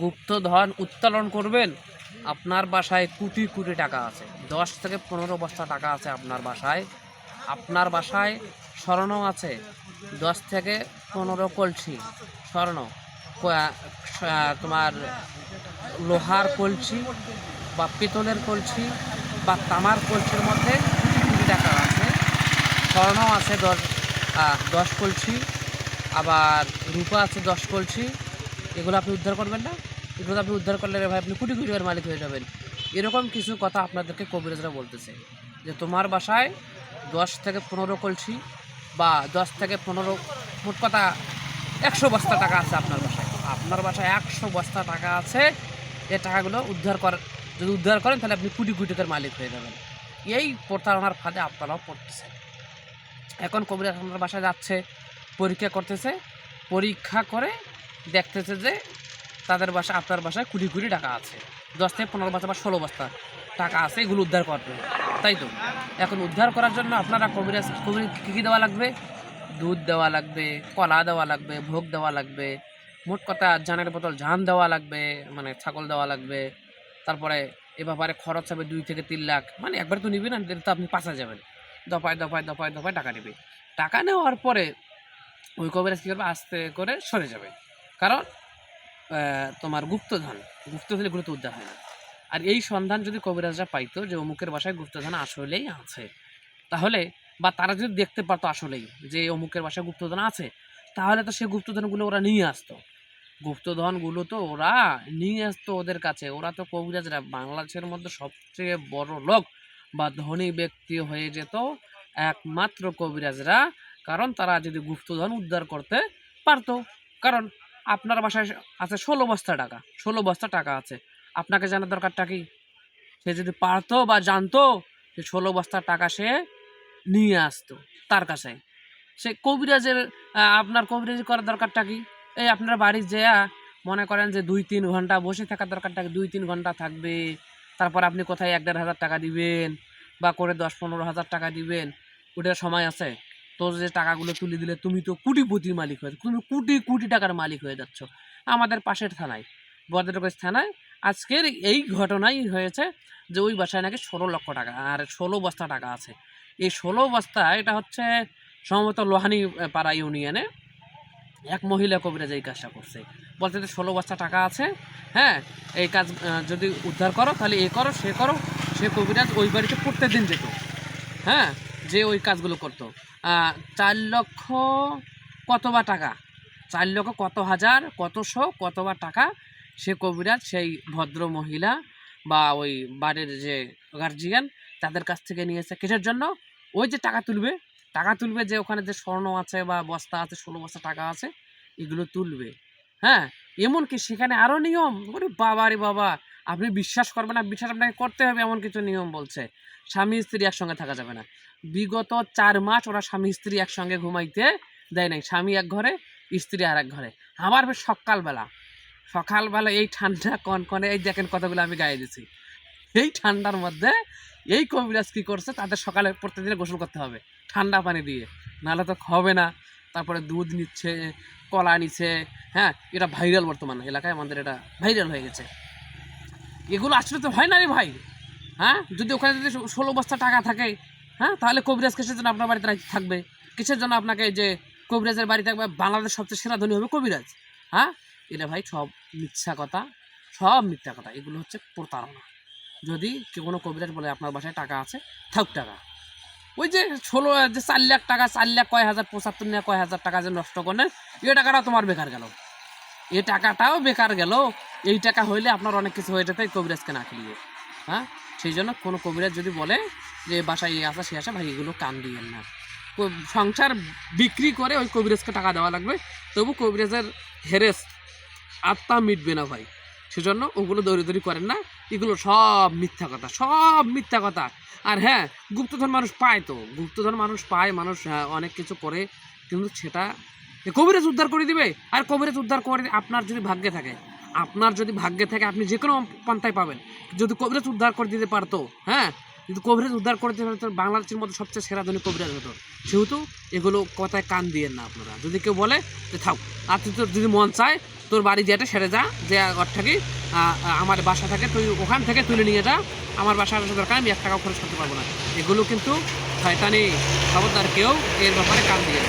গুপ্তধন উত্তোলন করবেন? আপনার বাসায় কোটি কোটি টাকা আছে। দশ থেকে পনেরো বস্তা টাকা আছে আপনার বাসায়। আপনার বাসায় স্বর্ণ আছে। দশ থেকে পনেরো কলসি স্বর্ণ। তোমার লোহার কলসি বা পিতলের কলসি বা তামার কলসির মধ্যে কোটি কোটি টাকা আছে। স্বর্ণ আছে দশ দশ কলসি। আবার রূপা আছে দশ কলসি। এগুলো আপনি উদ্ধার করবেন না। এগুলো আপনি উদ্ধার করলে ভাই আপনি কোটি কোটি টাকার মালিক হয়ে যাবেন। এরকম কিছু কথা আপনাদেরকে কবিরাজরা বলতেছে যে তোমার বাসায় দশ থেকে পনেরো কলসি বা দশ থেকে পনেরো, মোট কথা একশো বস্তা টাকা আছে আপনার বাসায়। আপনার বাসায় একশো বস্তা টাকা আছে এই টাকাগুলো উদ্ধার কর, যদি উদ্ধার করেন তাহলে আপনি কোটি কোটি টাকার মালিক হয়ে যাবেন। এই প্রতারণার ফাঁদে আপনারাও পড়তেছেন। এখন কবিরাজ আপনার বাসায় যাচ্ছে, পরীক্ষা করতেছে, পরীক্ষা করে দেখতেছে যে তাদের বাসা, আপনার বাসায় কুড়ি কুড়ি টাকা আছে। দশ থেকে পনেরো বস্তা বা ষোলো বস্তা টাকা আছে, এগুলো উদ্ধার করবে তাই তো? এখন উদ্ধার করার জন্য আপনারা কবিরাজ কবির কী কী দেওয়া লাগবে? দুধ দেওয়া লাগবে, কলা দেওয়া লাগবে, ভোগ দেওয়া লাগবে, মোট কথা জানের বোতল ঝান দেওয়া লাগবে মানে ছাগল দেওয়া লাগবে। তারপরে এ ব্যাপারে খরচ হবে দুই থেকে তিন লাখ। মানে একবার তো নিবি না তো আপনি পাশা যাবেন। দফায় দফায় দফায় দফায় টাকা নেবে। টাকা নেওয়ার পরে ওই কবিরাজ কী করবে? আস্তে করে সরে যাবে। কারণ তোমার গুপ্তধন গুপ্তধন এগুলো তো উদ্ধার হয় না। আর এই সন্ধান যদি কবিরাজরা পাইতো যে অমুকের বাসায় গুপ্তধন আসলেই আছে, তাহলে বা তারা যদি দেখতে পারতো আসলেই যে অমুকের বাসায় গুপ্তধন আছে, তাহলে তো সেই গুপ্তধনগুলো ওরা নিয়ে আসতো। গুপ্তধনগুলো তো ওরা নিয়ে আসতো ওদের কাছে। ওরা তো কবিরাজরা, বাংলাদেশের মধ্যে সবচেয়ে বড় লোক বা ধনী ব্যক্তি হয়ে যেত একমাত্র কবিরাজরা। কারণ তারা যদি গুপ্তধন উদ্ধার করতে পারতো। কারণ আপনার বাসায় আছে ষোলো বস্তা টাকা, ষোলো বস্তা টাকা আছে। আপনাকে জানার দরকারটা কি? সে যদি পারতো বা জানতো যে ষোলো বস্তা টাকা সে নিয়ে আসতো তার কাছে। সে কবিরাজের আপনার কবিরাজি করার দরকারটা কি? এই আপনার বাড়ি যেয়া মনে করেন যে দুই তিন ঘণ্টা বসে থাকার দরকারটা? দুই তিন ঘণ্টা থাকবে, তারপর আপনি কোথায় এক দেড় হাজার টাকা দিবেন বা করে দশ পনেরো হাজার টাকা দিবেন, ওটার সময় আছে? তোর যে টাকাগুলো তুলে দিলে তুমি তো কোটিপতির মালিক হয়ে তুমি কোটি কোটি টাকার মালিক হয়ে যাচ্ছ। আমাদের পাশের থানায়, বদ্রগঞ্জ থানায় আজকের এই ঘটনাই হয়েছে যে ওই বাসায় নাকি ষোলো লক্ষ টাকা আর ষোলো বস্তা টাকা আছে। এই ষোলো বস্তা, এটা হচ্ছে সম্ভবত লোহানি পাড়া ইউনিয়নে। এক মহিলা কবিরাজ এই কাজটা করছে। বলতে যে ষোলো বস্তা টাকা আছে হ্যাঁ এই কাজ যদি উদ্ধার করো, তাহলে এ করো, সে করো, সে কবিরাজ ওই বাড়িতে প্রত্যেক দিন যেত। হ্যাঁ যে ওই কাজগুলো করতো। চার লক্ষ কত বা টাকা? চার লক্ষ কত হাজার কতশো কত বা টাকা সে কবিরাজ, সেই ভদ্র মহিলা বা ওই বাড়ির যে গার্জিয়ান তাদের কাছ থেকে নিয়েছে কিসের জন্য? ওই যে টাকা তুলবে টাকা তুলবে যে ওখানে যে স্বর্ণ আছে বা বস্তা আছে, ষোলো বস্তা টাকা আছে, এগুলো তুলবে। হ্যাঁ? এমনকি সেখানে আরও নিয়ম। ওরে বাবা রে বাবা। আপনি বিশ্বাস করবেন না, বিশ্বাস আপনাকে করতে হবে, এমন কিছু নিয়ম বলছে। স্বামী স্ত্রী একসঙ্গে থাকা যাবে না। বিগত চার মাস ওরা স্বামী স্ত্রী একসঙ্গে ঘুমাইতে দেয় নাই। স্বামী এক ঘরে, স্ত্রী আর এক ঘরে বেশ সকালবেলা। সকালবেলা এই ঠান্ডা কনকনে, এই দেখেন কতগুলো আমি গায়ে দিছি। এই ঠান্ডার মধ্যে এই কবিরাজ কী করছে? তাদের সকালে প্রত্যেকদিন গোসল করতে হবে। ঠান্ডা পানি দিয়ে। নাহলে তো হবে না। তারপরে দুধ নিচ্ছে, কলা নিচ্ছে হ্যাঁ এটা ভাইরাল বর্তমান এলাকায়, আমাদের এটা ভাইরাল হয়ে গেছে। এগুলো আসলে তো হয় না রে ভাই হ্যাঁ? যদি ওখানে যদি ষোলো বস্তা টাকা থাকে হ্যাঁ তাহলে কবিরাজ কিসের জন্য আপনার বাড়িতে থাকবে? কিসের জন্য আপনাকে যে কবিরাজের বাড়ি থাকবে? বাংলাদেশ সবচেয়ে সেরা ধনী হবে কবিরাজ হ্যাঁ? এটা ভাই সব মিথ্যা কথা, সব মিথ্যা কথা, এগুলো হচ্ছে প্রতারণা। যদি কোনো কবিরাজ বলে আপনার বাসায় টাকা আছে, থাক টাকা। ওই যে ষোলো, যে চার লাখ টাকা, চার লাখ কয় হাজার, পঁচাত্তর না কয় হাজার টাকা যে নষ্ট করেন এই টাকাটা তোমার বেকার গেল। এই টাকাটাও বেকার গেল। এই টাকা হইলে আপনার অনেক কিছু হয়ে যেত কবিরাজকে না খেলিয়ে। হ্যাঁ? সেই জন্য কোনো কবিরাজ যদি বলে যে বাসায় এই আসা সে আসা ভাই এগুলো কান দিয়েন না। সংসার বিক্রি করে ওই কবিরাজকে টাকা দেওয়া লাগবে। তবু কবিরাজের হেরেস আত্মা মিটবে না ভাই। সেজন্য ওগুলো দৌড়ি দৌড়ি করেন না। এগুলো সব মিথ্যা কথা সব মিথ্যা কথা। আর হ্যাঁ গুপ্তধন মানুষ পায় তো গুপ্তধন মানুষ পায় মানুষ হ্যাঁ, অনেক কিছু করে কিন্তু সেটা কবিরাজ উদ্ধার করে দিবে। আর কবিরাজ উদ্ধার করে আপনার যদি ভাগ্যে থাকে আপনার যদি ভাগ্যে থাকে আপনি যে কোনো পন্থায় পাবেন। যদি কবিরাজ উদ্ধার করে দিতে পারতো হ্যাঁ যদি কবিরাজ উদ্ধার করে দিতে পারতো বাংলাদেশের মধ্যে সবচেয়ে সেরা ধনী কবিরাজ হতো। সেহেতু এগুলো কথায় কান দিয়েন না আপনারা। যদি কেউ বলে যে থাক আপনি তো যদি মন চায় তোর বাড়ি যেটা সেরে যা, যে ঘর থাকি আমার বাসা থাকে, তুই ওখান থেকে তুলে নিয়ে যা। আমার বাসা আসা দরকার, আমি এক টাকাও খরচ করতে পারব না। এগুলো কিন্তু শয়তানি, খবরদার কেউ এর ব্যাপারে কান দেয়।